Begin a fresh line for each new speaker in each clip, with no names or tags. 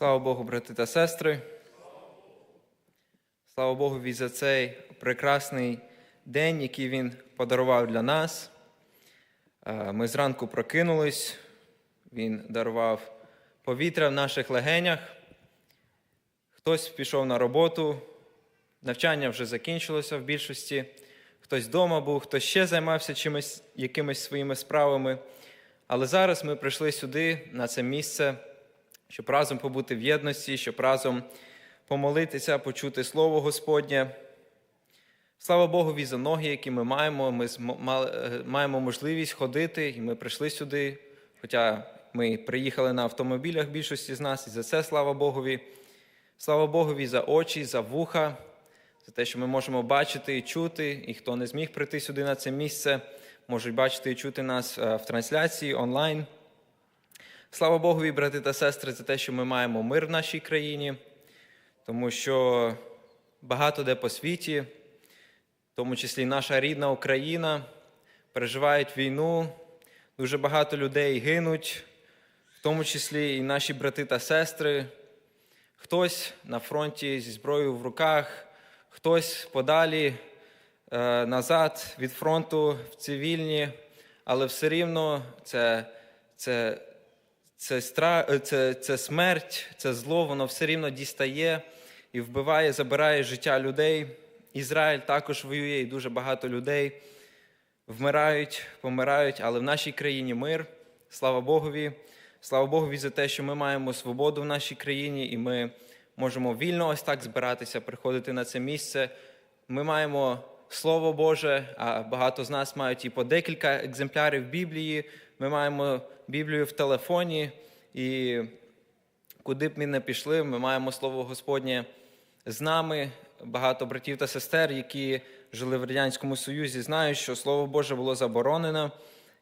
Слава Богу, брати та сестри. Слава Богу за цей прекрасний день, який Він подарував для нас. Е, Ми зранку прокинулись, Він дарував повітря в наших легенях. Хтось пішов на роботу, навчання вже закінчилося в більшості. Хтось вдома був, хтось ще займався чимось, якимись своїми справами. Але зараз ми прийшли сюди, на це місце, щоб разом побути в єдності, щоб разом помолитися, почути Слово Господнє. Слава Богові за ноги, які ми маємо. Ми е, маємо можливість ходити, і ми прийшли сюди. Хоча ми приїхали на автомобілях більшості з нас, і за це слава Богові. Слава Богові за очі, за вуха, за те, що ми можемо бачити і чути, і хто не зміг прийти сюди на це місце, можуть бачити і чути нас е, в трансляції онлайн. Слава Богові, брати та сестри, за те, що ми маємо мир в нашій країні, тому що багато де по світі, в тому числі наша рідна Україна, переживають війну, дуже багато людей гинуть, в тому числі і наші брати та сестри. Хтось на фронті зі зброєю в руках, хтось подалі е, назад від фронту в цивільні, але все рівно це, це, це, стра... е, це, це смерть, це зло, воно все рівно дістає і вбиває, забирає життя людей. Ізраїль також воює, і дуже багато людей вмирають, помирають, але в нашій країні мир. Слава Богові. Слава Богові за те, що ми маємо свободу в нашій країні, і ми можемо вільно ось так збиратися, приходити на це місце. Ми маємо Слово Боже, а багато з нас мають і по декілька екземплярів Біблії. Ми маємо Біблію в телефоні, і куди б ми не пішли, ми маємо Слово Господнє з нами. Багато братів та сестер, які жили в Радянському Союзі, знають, що Слово Боже було заборонено,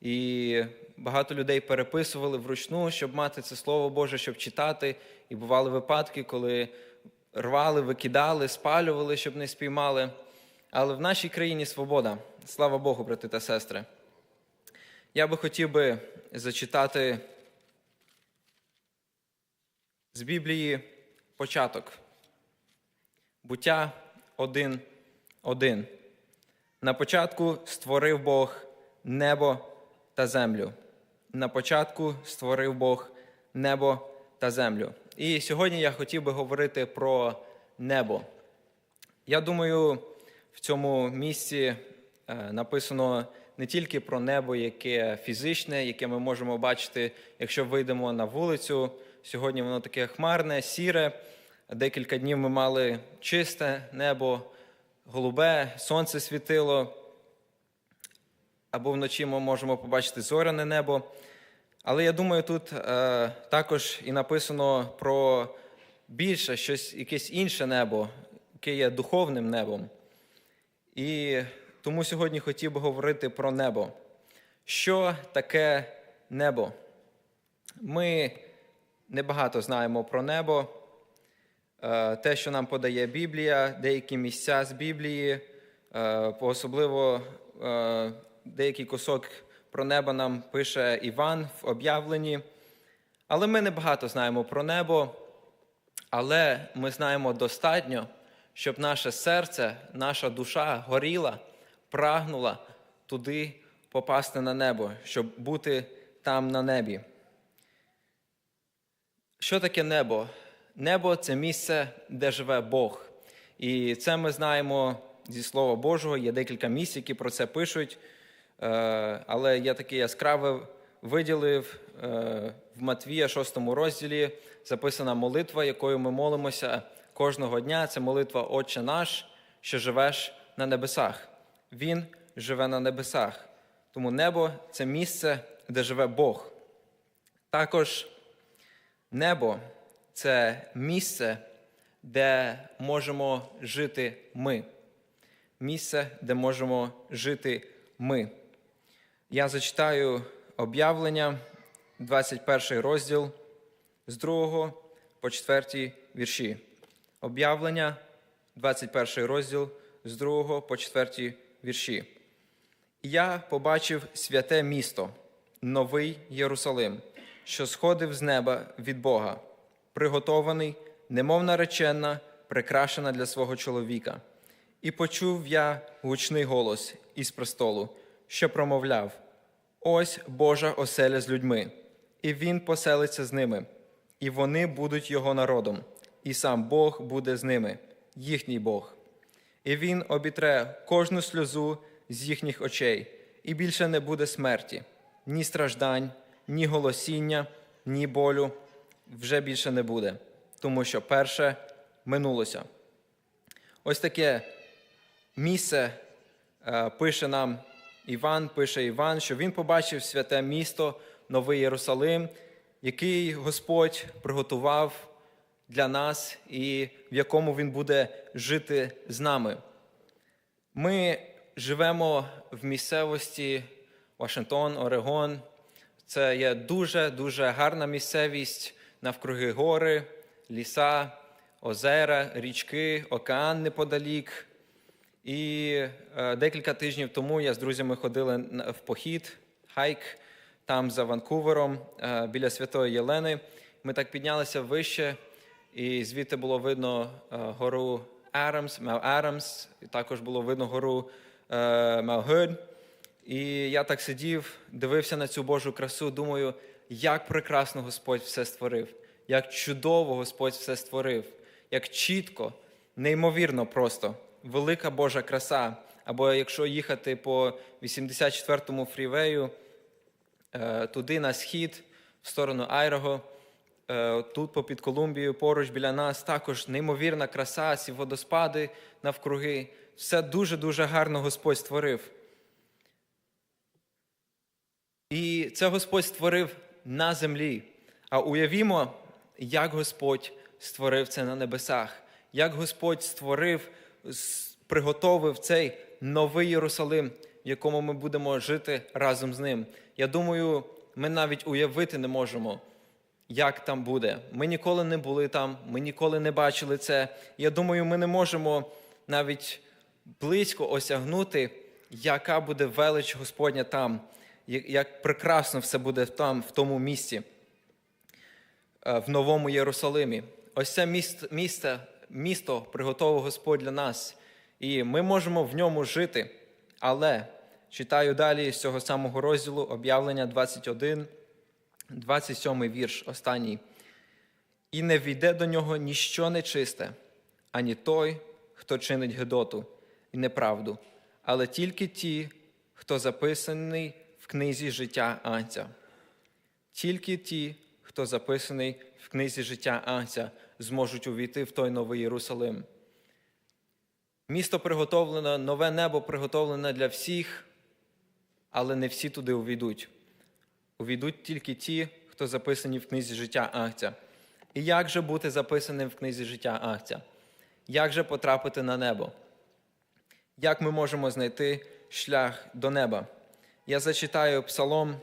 і багато людей переписували вручну, щоб мати це Слово Боже, щоб читати. І бували випадки, коли рвали, викидали, спалювали, щоб не спіймали. Але в нашій країні свобода. Слава Богу, брати та сестри. Я би хотів би зачитати з Біблії початок. Буття 1.1. На початку створив Бог небо та землю. На початку створив Бог небо та землю. І сьогодні я хотів би говорити про небо. Я думаю, в цьому місці е, написано не тільки про небо, яке фізичне, яке ми можемо бачити, якщо вийдемо на вулицю. Сьогодні воно таке хмарне, сіре. Декілька днів ми мали чисте небо, голубе, сонце світило. Або вночі ми можемо побачити зоряне небо. Але я думаю, тут е, також і написано про більше щось, якесь інше небо, яке є духовним небом. І тому сьогодні хотів би говорити про небо. Що таке небо? Ми небагато знаємо про небо, Е, те, що нам подає Біблія, деякі місця з Біблії, е, особливо е, деякий кусок про небо нам пише Іван в об'явленні. Але ми небагато знаємо про небо, але ми знаємо достатньо, щоб наше серце, наша душа горіла, прагнула туди попасти на небо, щоб бути там на небі. Що таке небо? Небо це місце, де живе Бог. І це ми знаємо зі Слова Божого. Є декілька місць, які про це пишуть. Е, Але я таке яскраве виділив е, в Матвія, 6 розділі, записана молитва, якою ми молимося кожного дня. Це молитва Отче наш, що живеш на небесах. Він живе на небесах. Тому небо це місце, де живе Бог. Також небо це місце, де можемо жити ми. Місце, де можемо жити ми. Я зачитаю об'явлення, 21 розділ з 2 по 4 вірші. Об'явлення, 21 розділ з 2 по 4 вірші. Я побачив святе місто, новий Єрусалим, що сходив з неба від Бога приготований, немов наречена, прикрашена для свого чоловіка. І почув я гучний голос із престолу, що промовляв: Ось Божа оселя з людьми, і Він поселиться з ними, і вони будуть його народом, і сам Бог буде з ними, їхній Бог. І Він обітре кожну сльозу з їхніх очей, і більше не буде смерті, ні страждань, ні голосіння, ні болю вже більше не буде, тому що перше минулося. Ось таке місце е, пише нам Іван, пише Іван, що він побачив святе місто, Новий Єрусалим, який Господь приготував для нас і в якому Він буде жити з нами. Ми живемо в місцевості Вашингтон, Орегон. Це є дуже-дуже гарна місцевість навкруги гори, ліса, озера, річки, океан неподалік. І е, декілька тижнів тому я з друзями ходили в похід, хайк там за Ванкувером, е, біля Святої Єлени. Ми так піднялися вище, і звідти було видно е, гору Адамс, Мел Адамс, і також було видно гору е, І я так сидів, дивився на цю Божу красу, думаю, як прекрасно Господь все створив, як чудово Господь все створив, як чітко, неймовірно просто, велика Божа краса. Або якщо їхати по 84-му фрівею, е, туди на схід, в сторону Айрого, тут попід Колумбією, поруч біля нас, також неймовірна краса, ці водоспади навкруги. Все дуже-дуже гарно Господь створив. І це Господь створив на землі. А уявімо, як Господь створив це на небесах, як Господь створив, приготовив цей новий Єрусалим, в якому ми будемо жити разом з ним. Я думаю, ми навіть уявити не можемо, як там буде. Ми ніколи не були там, ми ніколи не бачили це. Я думаю, ми не можемо навіть близько осягнути, яка буде велич Господня там, як- прекрасно все буде там, в тому місці, е, в Новому Єрусалимі. Ось це місто, місто приготовив Господь для нас, і ми можемо в ньому жити. Але читаю далі з цього самого розділу об'явлення 21, 27 вірш, останній. І не війде до нього ніщо нечисте, ані той, хто чинить гидоту і неправду, але тільки ті, хто записаний в книзі життя Анця. Тільки ті, хто записаний в книзі життя Анця, зможуть увійти в той новий Єрусалим. Місто приготовлене, нове небо приготовлене для всіх, але не всі туди увійдуть. Увійдуть тільки ті, хто записані в книзі життя Агця. І як же бути записаним в книзі життя Агця? Як же потрапити на небо? Як ми можемо знайти шлях до неба? Я зачитаю Псалом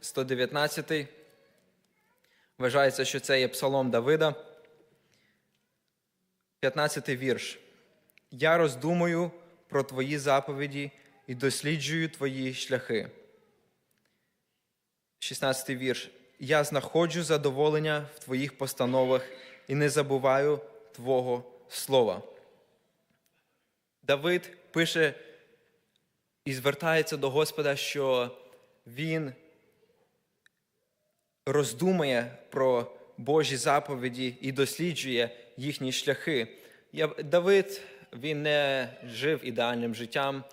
119. Вважається, що це є Псалом Давида. 15 вірш. Я роздумую про твої заповіді і досліджую твої шляхи. 16 вірш. Я знаходжу задоволення в твоїх постановах і не забуваю Твого слова. Давид пише і звертається до Господа, що він роздумує про Божі заповіді і досліджує їхні шляхи. Давид він не жив ідеальним життям,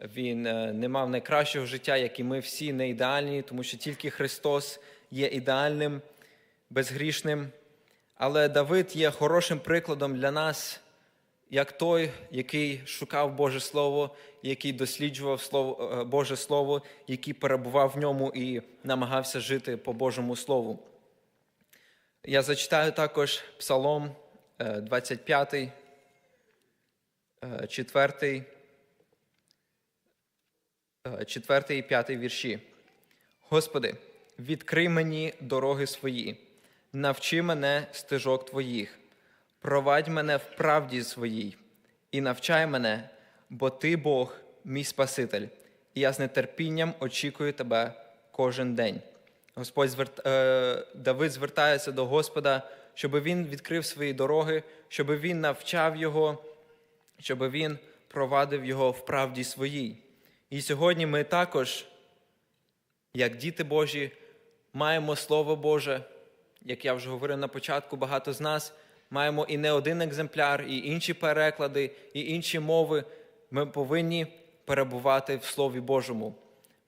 він е, не мав найкращого життя, як і ми всі не ідеальні, тому що тільки Христос є ідеальним, безгрішним. Але Давид є хорошим прикладом для нас, як той, який шукав Боже Слово, який досліджував Слово, е, Боже Слово, який перебував в ньому і намагався жити по Божому Слову. Я зачитаю також Псалом е, 25, е, 4, 4 і 5 вірші. Господи, відкрий мені дороги свої, навчи мене стежок Твоїх, провадь мене в правді своїй і навчай мене, бо Ти Бог, мій Спаситель, і я з нетерпінням очікую Тебе кожен день. Господь зверт... е, Давид звертається до Господа, щоб він відкрив свої дороги, щоб він навчав його, щоб він провадив його в правді своїй. І сьогодні ми також, як діти Божі, маємо Слово Боже. Як я вже говорив на початку, багато з нас маємо і не один екземпляр, і інші переклади, і інші мови. Ми повинні перебувати в Слові Божому.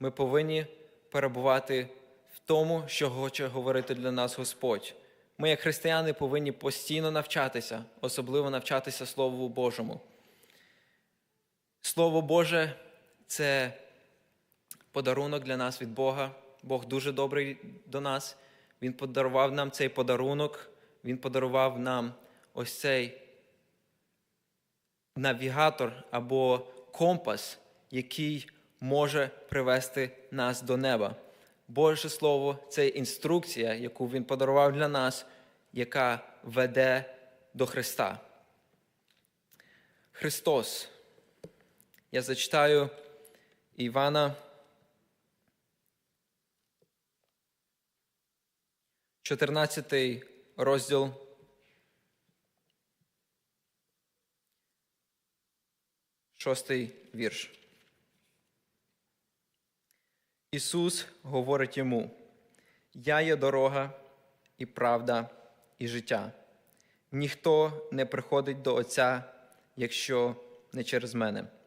Ми повинні перебувати в тому, що хоче говорити для нас Господь. Ми, як християни, повинні постійно навчатися, особливо навчатися Слову Божому. Слово Боже це подарунок для нас від Бога. Бог дуже добрий до нас. Він подарував нам цей подарунок, Він подарував нам ось цей навігатор або компас, який може привести нас до неба. Боже Слово це інструкція, яку Він подарував для нас, яка веде до Христа. Христос. Я зачитаю Івана. 14 розділ. Шостий вірш. Ісус говорить йому: Я є дорога і правда, і життя. Ніхто не приходить до Отця, якщо не через мене.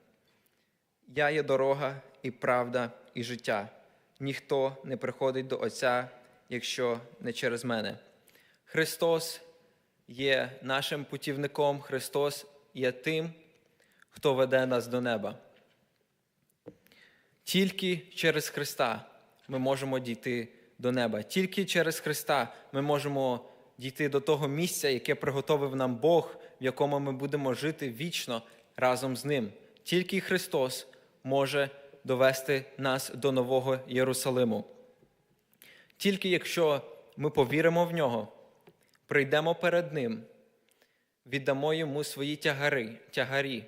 Я є дорога і правда, і життя. Ніхто не приходить до Отця, якщо не через мене. Христос є нашим путівником, Христос є тим, хто веде нас до неба. Тільки через Христа ми можемо дійти до неба. Тільки через Христа ми можемо дійти до того місця, яке приготовив нам Бог, в якому ми будемо жити вічно разом з Ним. Тільки Христос може довести нас до Нового Єрусалиму. Тільки якщо ми повіримо в нього, прийдемо перед Ним, віддамо йому свої тягари, тягарі,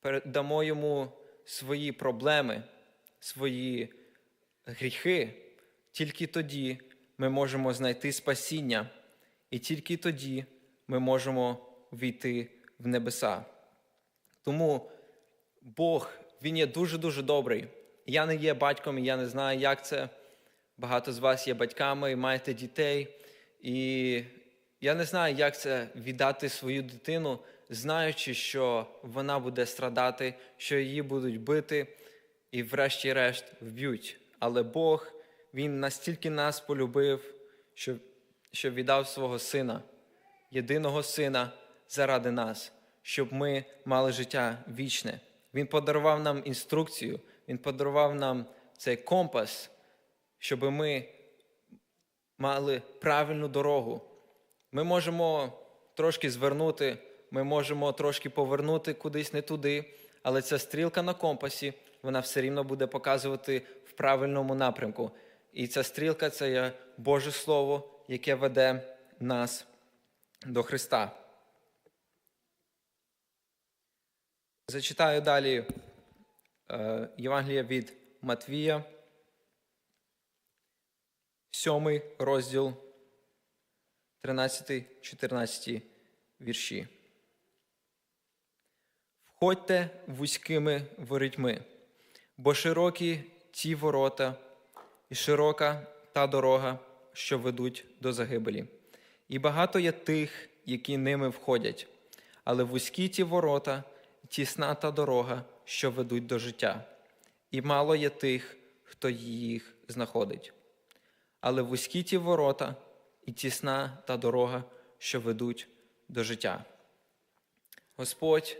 передамо йому свої проблеми, свої гріхи, тільки тоді ми можемо знайти спасіння, і тільки тоді ми можемо війти в небеса. Тому Бог, Він є дуже-дуже добрий. Я не є батьком, і я не знаю, як це. Багато з вас є батьками і маєте дітей. І я не знаю, як це віддати свою дитину, знаючи, що вона буде страдати, що її будуть бити і, врешті-решт, вб'ють. Але Бог, Він настільки нас полюбив, що, що віддав свого сина, єдиного сина заради нас, щоб ми мали життя вічне. Він подарував нам інструкцію, Він подарував нам цей компас щоб ми мали правильну дорогу. Ми можемо трошки звернути, ми можемо трошки повернути кудись не туди, але ця стрілка на компасі, вона все рівно буде показувати в правильному напрямку. І ця стрілка це є Боже Слово, яке веде нас до Христа. Зачитаю далі е, Євангелія від Матвія. Сьомий розділ 13-14 вірші. Входьте вузькими ворітьми, бо широкі ті ворота, і широка та дорога, що ведуть до загибелі. І багато є тих, які ними входять, але вузькі ті ворота, тісна та дорога, що ведуть до життя, і мало є тих, хто їх знаходить але вузькі ті ворота і тісна та дорога, що ведуть до життя. Господь,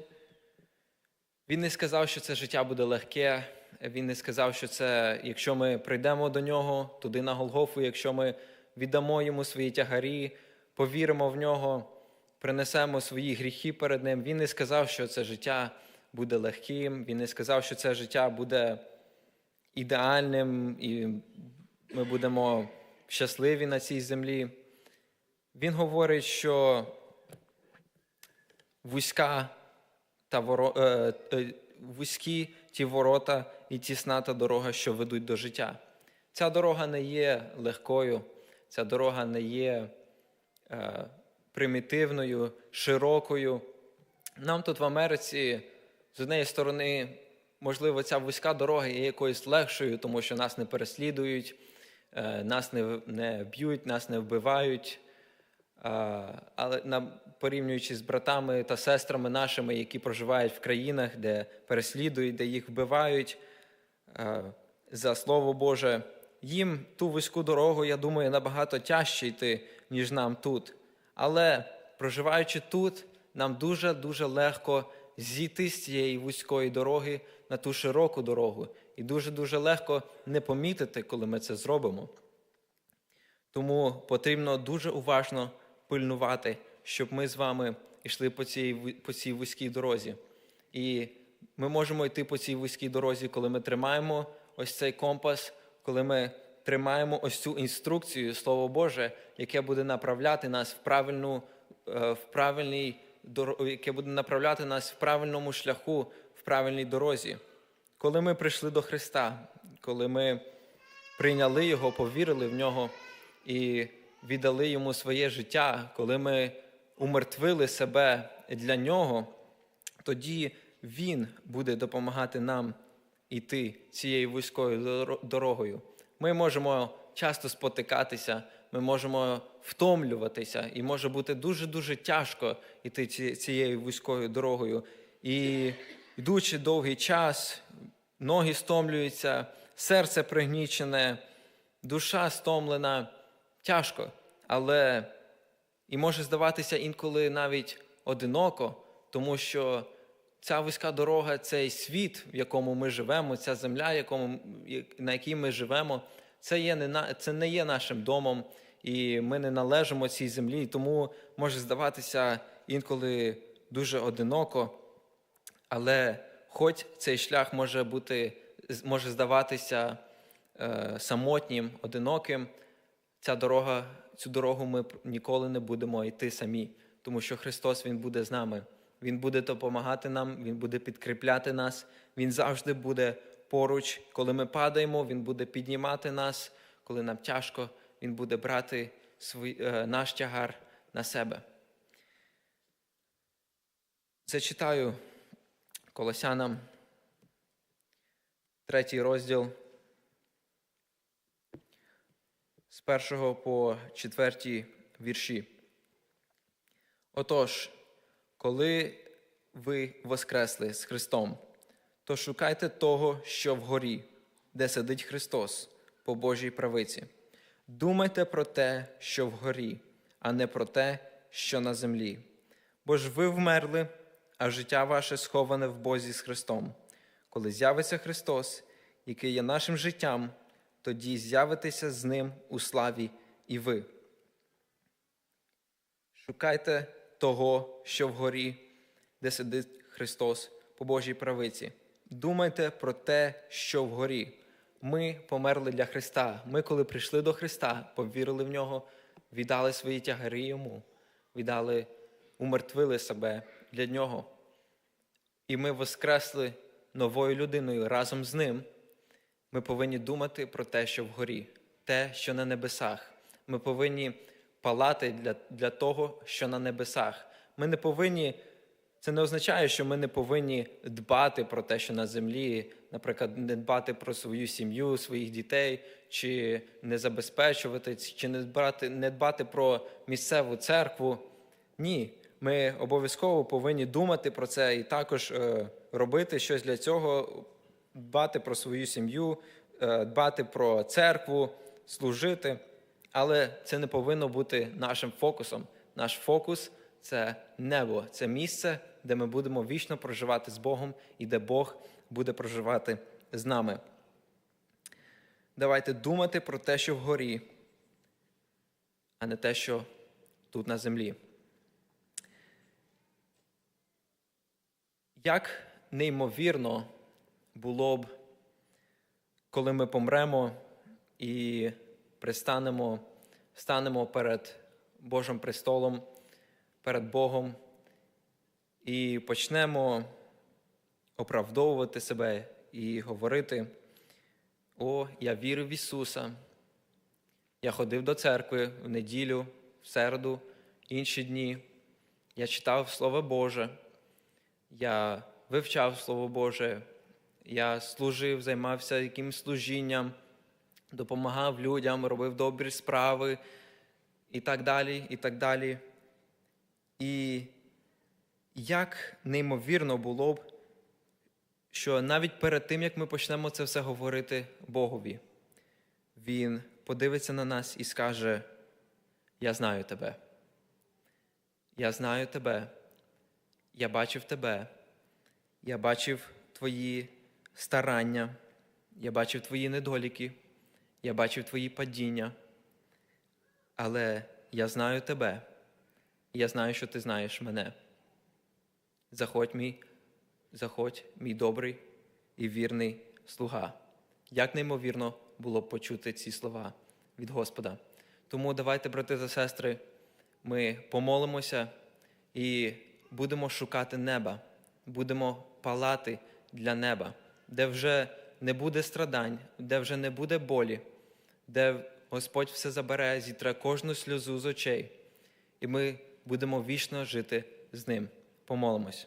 Він не сказав, що це життя буде легке. Він не сказав, що це, якщо ми прийдемо до нього, туди на Голгофу, якщо ми віддамо йому свої тягарі, повіримо в нього, принесемо свої гріхи перед Ним. Він не сказав, що це життя буде легким, він не сказав, що це життя буде ідеальним і ми будемо щасливі на цій землі. Він говорить, що вузька та воро... е, е, вузькі ті ворота і тісна та дорога, що ведуть до життя. Ця дорога не є легкою, ця дорога не є е, примітивною, широкою. Нам тут в Америці, з однієї сторони, можливо, ця вузька дорога є якоюсь легшою, тому що нас не переслідують, е, нас не, б'ють, нас не вбивають. Але на, порівнюючи з братами та сестрами нашими, які проживають в країнах, де переслідують, де їх вбивають за Слово Боже, їм ту вузьку дорогу, я думаю, набагато тяжче йти, ніж нам тут. Але проживаючи тут, нам дуже-дуже легко зійти з цієї вузької дороги на ту широку дорогу. І дуже-дуже легко не помітити, коли ми це зробимо. Тому потрібно дуже уважно пильнувати, щоб ми з вами йшли по цій, по цій вузькій дорозі. І ми можемо йти по цій вузькій дорозі, коли ми тримаємо ось цей компас, коли ми тримаємо ось цю інструкцію, Слово Боже, яке буде направляти нас в правильну, е, в правильній доро- яке буде направляти нас в правильному шляху, в правильній дорозі. Коли ми прийшли до Христа, коли ми прийняли Його, повірили в нього і віддали йому своє життя, коли ми умертвили себе для нього, тоді Він буде допомагати нам йти цією вузькою доро- дорогою. Ми можемо часто спотикатися, ми можемо втомлюватися, і може бути дуже-дуже тяжко йти цією вузькою дорогою. І йдучи довгий час, ноги стомлюються, серце пригнічене, душа стомлена, тяжко, але і може здаватися інколи навіть одиноко, тому що ця вузька дорога, цей світ, в якому ми живемо, ця земля, на якій ми живемо, це, є не, це не є нашим домом, і ми не належимо цій землі, тому може здаватися інколи дуже одиноко. Але хоч цей шлях може бути, може здаватися е, самотнім, одиноким, ця дорога, цю дорогу ми ніколи не будемо йти самі, тому що Христос Він буде з нами. Він буде допомагати нам, Він буде підкріпляти нас, Він завжди буде поруч. Коли ми падаємо, Він буде піднімати нас, коли нам тяжко, Він буде брати е, наш тягар на себе. Зачитаю Колосянам, третій розділ з першого по четвертій вірші. Отож, коли ви воскресли з Христом, то шукайте того, що вгорі, де сидить Христос по Божій правиці. Думайте про те, що вгорі, а не про те, що на землі. Бо ж ви вмерли, а життя ваше сховане в Бозі з Христом. Коли з'явиться Христос, який є нашим життям, тоді з'явитеся з Ним у славі і ви. Шукайте того, що вгорі, де сидить Христос по Божій правиці. Думайте про те, що вгорі. Ми померли для Христа. Ми, коли прийшли до Христа, повірили в нього, віддали свої тягари йому, віддали, умертвили себе для нього. І ми воскресли новою людиною разом з ним. Ми повинні думати про те, що вгорі, те, що на небесах. Ми повинні палати для, для того, що на небесах. Ми не повинні, це не означає, що ми не повинні дбати про те, що на землі, наприклад, не дбати про свою сім'ю, своїх дітей, чи не забезпечувати, чи не дбати, не дбати про місцеву церкву. Ні, ми обов'язково повинні думати про це і також е, робити щось для цього, дбати про свою сім'ю, е, дбати про церкву, служити. Але це не повинно бути нашим фокусом. Наш фокус це небо, це місце, де ми будемо вічно проживати з Богом і де Бог буде проживати з нами. Давайте думати про те, що вгорі, а не те, що тут на землі. Як неймовірно було б, коли ми помремо і пристанемо, станемо перед Божим престолом, перед Богом і почнемо оправдовувати себе і говорити: О, я вірив в Ісуса, я ходив до церкви в неділю, в середу, інші дні. Я читав Слово Боже, я вивчав Слово Боже, я служив, займався якимось служінням, допомагав людям, робив добрі справи і так далі, і так далі. І як неймовірно було б, що навіть перед тим, як ми почнемо це все говорити Богові, Він подивиться на нас і скаже: Я знаю тебе. Я знаю тебе. Я бачив тебе. Я бачив твої старання, я бачив твої недоліки, я бачив твої падіння. Але я знаю тебе, і я знаю, що ти знаєш мене. Заходь мій, заходь, мій добрий і вірний слуга. Як неймовірно було б почути ці слова від Господа. Тому давайте, брати та сестри, ми помолимося і будемо шукати неба, будемо палати для неба, де вже не буде страдань, де вже не буде болі, де Господь все забере, зітре кожну сльозу з очей, і ми будемо вічно жити з ним. Помолимось.